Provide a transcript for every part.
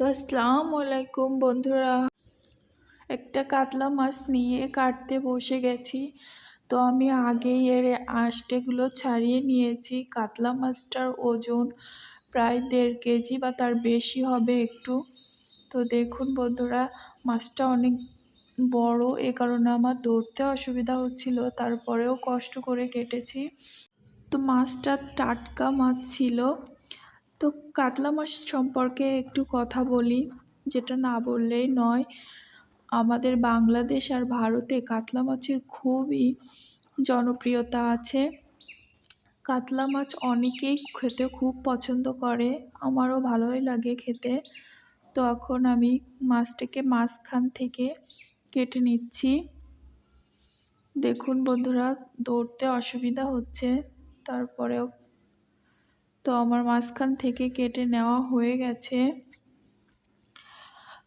তো আসসালামু আলাইকুম বন্ধুরা। একটা কাতলা মাছ নিয়ে কাটতে বসে গেছি। তো আমি আগেই এর আঁশটেগুলো ছাড়িয়ে নিয়েছি। কাতলা মাছটার ওজন প্রায় দেড় কেজি বা তার বেশি হবে একটু। তো দেখুন বন্ধুরা, মাছটা অনেক বড়, এ কারণে আমার ধরতে অসুবিধা হচ্ছিল, তারপরেও কষ্ট করে কেটেছি। তো মাছটা টাটকা মাছ ছিল। তো কাতলা মাছ সম্পর্কে একটু কথা বলি। যেটা না বললেই নয়, আমাদের বাংলাদেশ আর ভারতে কাতলা মাছের খুবই জনপ্রিয়তা আছে। কাতলা মাছ অনেকেই খেতে খুব পছন্দ করে, আমারও ভালোই লাগে খেতে। তো এখন আমি মাছটাকে মাঝখান থেকে কেটে নিচ্ছি। দেখুন বন্ধুরা দৌড়তে অসুবিধা হচ্ছে, তারপরেও তো আমার মাঝখান থেকে কেটে নেওয়া হয়ে গেছে।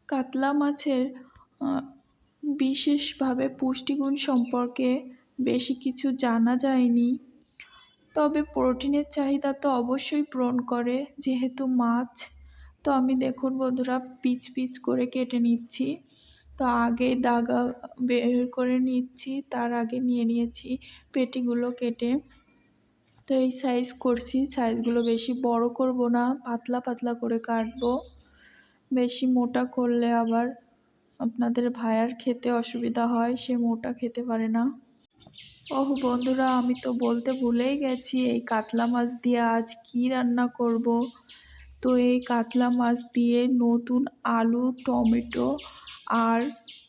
কাতলা মাছের বিশেষভাবে পুষ্টিগুণ সম্পর্কে বেশি কিছু জানা যায়নি। তবে প্রোটিনের চাহিদা তো অবশ্যই পূরণ করে। যেহেতু মাছ, তো আমি দেখুন বন্ধুরা, পিচ পিচ করে কেটে নিচ্ছি। তো আগে দাগা বের করে নিচ্ছি, তার আগে নিয়ে নিয়েছি পেটিগুলো কেটে। তো এই সাইজ করছি সাইজগুলো বেশি বড় করব না, পাতলা পাতলা করে কাটবো। বেশি মোটা করলে আবার আপনাদের ভাইয়ার খেতে অসুবিধা হয়, সে মোটা খেতে পারে না। ওহ বন্ধুরা, আমি তো বলতে ভুলেই গেছি, এই কাতলা মাছ দিয়ে আজ কি রান্না করব? তো এই কাতলা মাছ দিয়ে নতুন আলু, টমেটো আর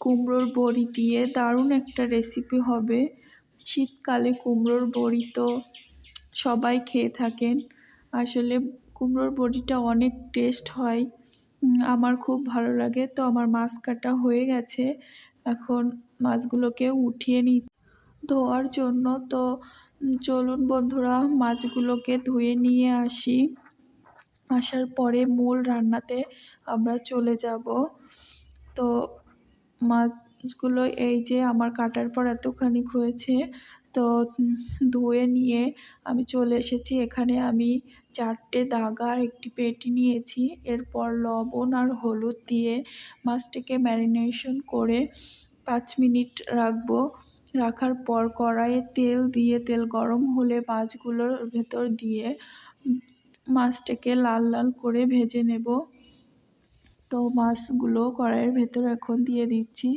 কুমড়োর বড়ি দিয়ে দারুণ একটা রেসিপি হবে। শীতকালে কুমড়োর বড়ি তো সবাই খেয়ে থাকেন। আসলে কুমড়োর বড়িটা অনেক টেস্ট হয়। আমার খুব ভালো লাগে। তো আমার মাছ কাটা হয়ে গেছে। এখন মাছগুলোকে উঠিয়ে নি ধোয়ার জন্য। তো চলুন বন্ধুরা, মাছগুলোকে ধুয়ে নিয়ে আসি। আসার পরে মূল রান্নাতে আমরা চলে যাব। তো, মাছগুলো এই যে আমার কাটার পর এতখানি হয়েছে। তো ধুয়ে নিয়ে আমি চলে এসেছি। এখানে আমি চারটে দাগা আর একটি পেটি নিয়েছি। এরপর লবণ আর হলুদ দিয়ে মাছটিকে ম্যারিনেশন করে পাঁচ মিনিট রাখব। রাখার পর কড়াইয়ে তেল দিয়ে, তেল গরম হলে মাছগুলোর ভেতর দিয়ে মাছটাকে লাল লাল করে ভেজে নেব। তো মাছগুলো কড়াইয়ের ভেতর এখন দিয়ে দিচ্ছি।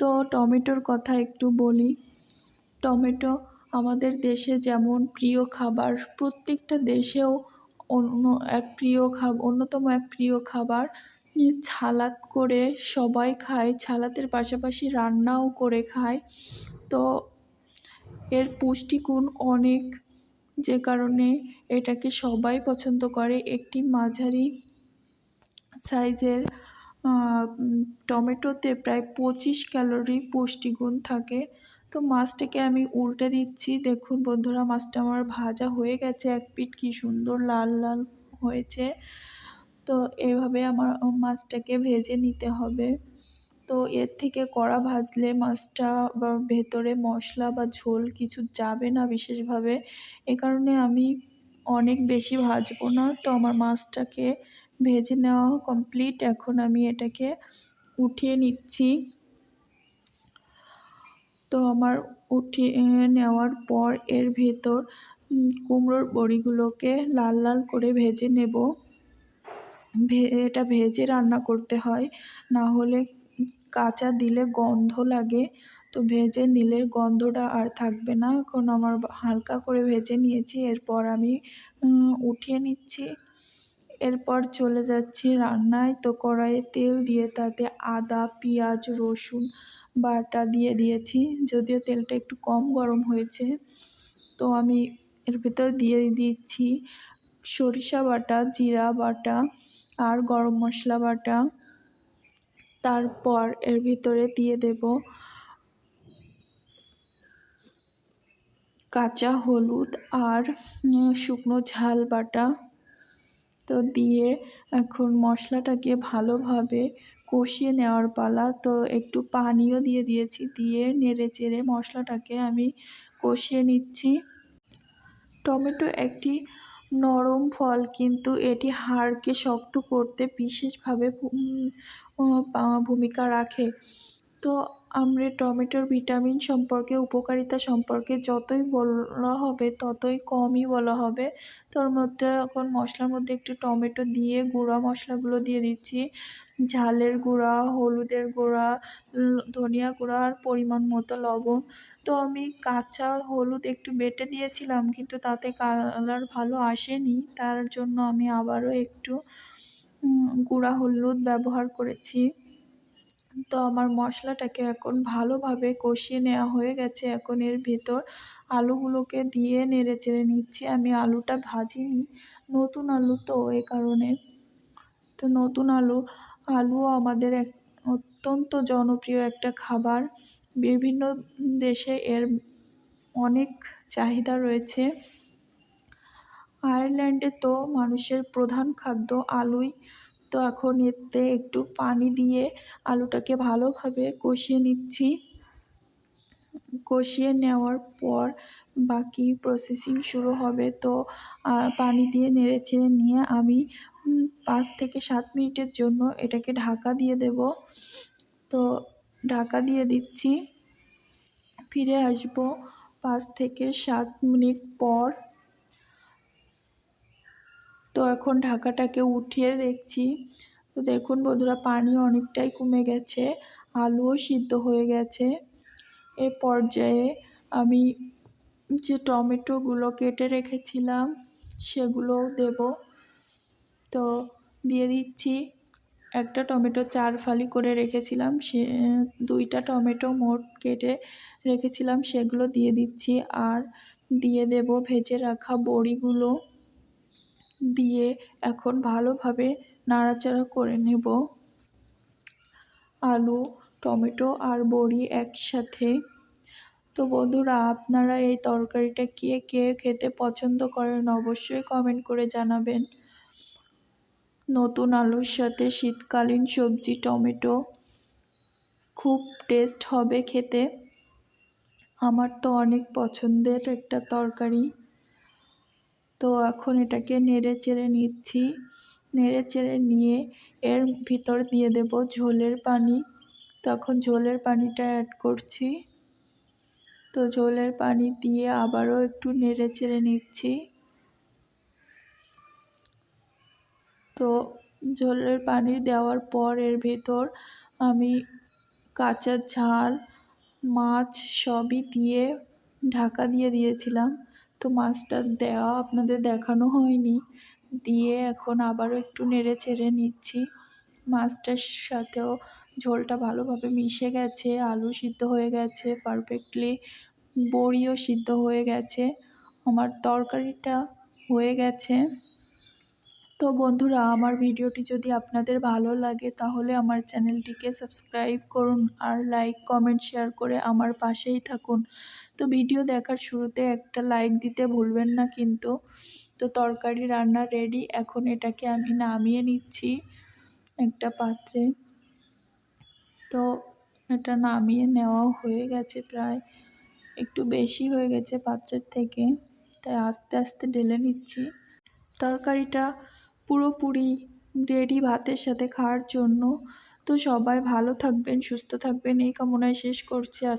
তো টমেটোর কথা একটু বলি। টমেটো আমাদের দেশে যেমন প্রিয় খাবার, প্রত্যেকটা দেশেও অন্য এক প্রিয় খাব, অন্যতম এক প্রিয় খাবার। ছালাদ করে সবাই খায় ছালাতের পাশাপাশি রান্নাও করে খায়। তো এর পুষ্টিগুণ অনেক, যে কারণে এটাকে সবাই পছন্দ করে। একটি মাঝারি সাইজের টমেটোতে প্রায় পঁচিশ ক্যালোরি পুষ্টিগুণ থাকে। তো মাছটাকে আমি উল্টে দিচ্ছি। দেখুন বন্ধুরা, মাছটা আমার ভাজা হয়ে গেছে। এক পিট কী সুন্দর লাল লাল হয়েছে। তো এভাবে আমার মাছটাকে ভেজে নিতে হবে। তো এর থেকে কড়া ভাজলে মাছটা বা ভেতরে মশলা বা ঝোল কিছু যাবে না বিশেষভাবে। এ কারণে আমি অনেক বেশি ভাজবো না। তো আমার মাছটাকে ভেজে নেওয়া কমপ্লিট এখন আমি এটাকে উঠিয়ে নিচ্ছি। তো আমার উঠিয়ে নেওয়ার পর এর ভেতর কুমড়োর বড়িগুলোকে লাল লাল করে ভেজে নেব। এটা ভেজে রান্না করতে হয়, না হলে কাঁচা দিলে গন্ধ লাগে। তো ভেজে নিলে গন্ধটা আর থাকবে না, এখন আমার হালকা করে ভেজে নিয়েছি, এরপর আমি উঠিয়ে নিচ্ছি। এরপর চলে যাচ্ছি রান্নায়, তো কড়াইয়ে তেল দিয়ে তাতে আদা, পেঁয়াজ, রসুন বাটা দিয়ে দিয়েছি। যদিও তেলটা একটু কম গরম হয়েছে, তো আমি এর ভিতর দিয়ে দিচ্ছি সরিষা বাটা, জিরা বাটা আর গরম মশলা বাটা। তারপর এর ভিতরে দিয়ে দেব কাঁচা হলুদ আর শুকনো ঝাল বাটা। তো দিয়ে এখন মশলাটাকে ভালোভাবে কষিয়ে নেওয়ার পালা। তো একটু পানিও দিয়ে দিয়েছি, দিয়ে নেড়ে চেড়ে মশলাটাকে আমি কষিয়ে নিচ্ছি। টমেটো একটি নরম ফল, কিন্তু এটি হাড়কে শক্ত করতে বিশেষভাবে ভূমিকা রাখে। তো আমরা টমেটোর ভিটামিন সম্পর্কে, উপকারিতা সম্পর্কে যতই বলা হবে, ততই কমই বলা হবে। তোর মধ্যে এখন মশলার মধ্যে একটু টমেটো দিয়ে গুঁড়া মশলাগুলো দিয়ে দিচ্ছি। ঝালের গুঁড়া, হলুদের গুঁড়া ধনিয়া গুঁড়া আর পরিমাণ মতো লবণ। তো আমি কাঁচা হলুদ একটু বেটে দিয়েছিলাম, কিন্তু তাতে কালার ভালো আসেনি। তার জন্য আমি আবারও একটু গুঁড়া হলুদ ব্যবহার করেছি। তো আমার মশলাটাকে এখন ভালোভাবে কষিয়ে নেওয়া হয়ে গেছে। এখন এর ভেতর আলুগুলোকে দিয়ে নেড়ে চেড়ে নিচ্ছি। আমি আলুটা ভাজিনি, নতুন আলু তো এ কারণে। তো নতুন আলু, আলুও আমাদের এক অত্যন্ত জনপ্রিয় একটা খাবার। বিভিন্ন দেশে এর অনেক চাহিদা রয়েছে। আয়ারল্যান্ডে তো মানুষের প্রধান খাদ্য আলুই। তো এখন এতে একটু পানি দিয়ে আলুটাকে ভালোভাবে কষিয়ে নিচ্ছি। কষিয়ে নেওয়ার পর বাকি প্রসেসিং শুরু হবে। তো পানি দিয়ে নেড়ে চেড়ে নিয়ে আমি পাঁচ থেকে সাত মিনিটের জন্য এটাকে ঢাকা দিয়ে দেব। তো, ঢাকা দিয়ে দিচ্ছি। ফিরে আসব পাঁচ থেকে সাত মিনিট পর। তো এখন ঢাকাটাকে উঠিয়ে দেখছি। তো দেখুন বন্ধুরা, পানি অনেকটাই কমে গেছে, আলুও সিদ্ধ হয়ে গেছে। এ পর্যায়ে আমি যে টমেটোগুলো কেটে রেখেছিলাম সেগুলোও দেব। তো দিয়ে দিচ্ছি, একটা টমেটো চার ফালি করে রেখেছিলাম, সে দুইটা টমেটো মোট কেটে রেখেছিলাম, সেগুলো দিয়ে দিচ্ছি। আর দিয়ে দেব ভেজে রাখা বড়িগুলো। দিয়ে এখন ভালোভাবে নাড়াচাড়া করে নেব। আলু, টমেটো আর বড়ি একসাথে। তো বন্ধুরা, আপনারা এই তরকারিটা কে কে খেতে পছন্দ করেন অবশ্যই কমেন্ট করে জানাবেন। নতুন আলুর সাথে শীতকালীন সবজি, টমেটো খুব টেস্ট হবে খেতে। আমার তো অনেক পছন্দের একটা তরকারি। তো এখন এটাকে নেড়ে চেড়ে নিচ্ছি। নেড়ে চেড়ে নিয়ে এর ভিতর দিয়ে দেব ঝোলের পানি। তখন ঝোলের পানিটা অ্যাড করছি। তো ঝোলের পানি দিয়ে আবারও একটু নেড়ে চেড়ে নিচ্ছি। তো ঝোলের পানি দেওয়ার পর এর ভেতর আমি কাঁচা ঝাল, মাছ সবই দিয়ে ঢাকা দিয়ে দিয়েছিলাম। তো মাছটা দেওয়া আপনাদের দেখানো হয়নি, দিয়ে এখন আবারও একটু নেড়ে ছেড়ে নিচ্ছি। মাছটার সাথেও ঝোলটা ভালোভাবে মিশে গেছে, আলু সিদ্ধ হয়ে গেছে পারফেক্টলি বড়িও সিদ্ধ হয়ে গেছে। আমার তরকারিটা হয়ে গেছে। তো বন্ধুরা, আমার ভিডিওটি যদি আপনাদের ভালো লাগে, তাহলে আমার চ্যানেলটিকে সাবস্ক্রাইব করুন আর লাইক, কমেন্ট, শেয়ার করে আমার পাশেই থাকুন। তো ভিডিও দেখার শুরুতে একটা লাইক দিতে ভুলবেন না কিন্তু। তো তরকারি রান্না রেডি, এখন এটাকে আমি নামিয়ে নিচ্ছি একটা পাত্রে। তো এটা নামিয়ে নেওয়া হয়ে গেছে প্রায়, একটু বেশি হয়ে গেছে পাত্রের থেকে, তাই আস্তে আস্তে ঢেলে নিচ্ছি। তরকারিটা পুরোপুরি রেডি ভাতের সাথে খাওয়ার জন্য। তো সবাই ভালো থাকবেন, সুস্থ থাকবেন, এই কামনায় শেষ করছি। আজ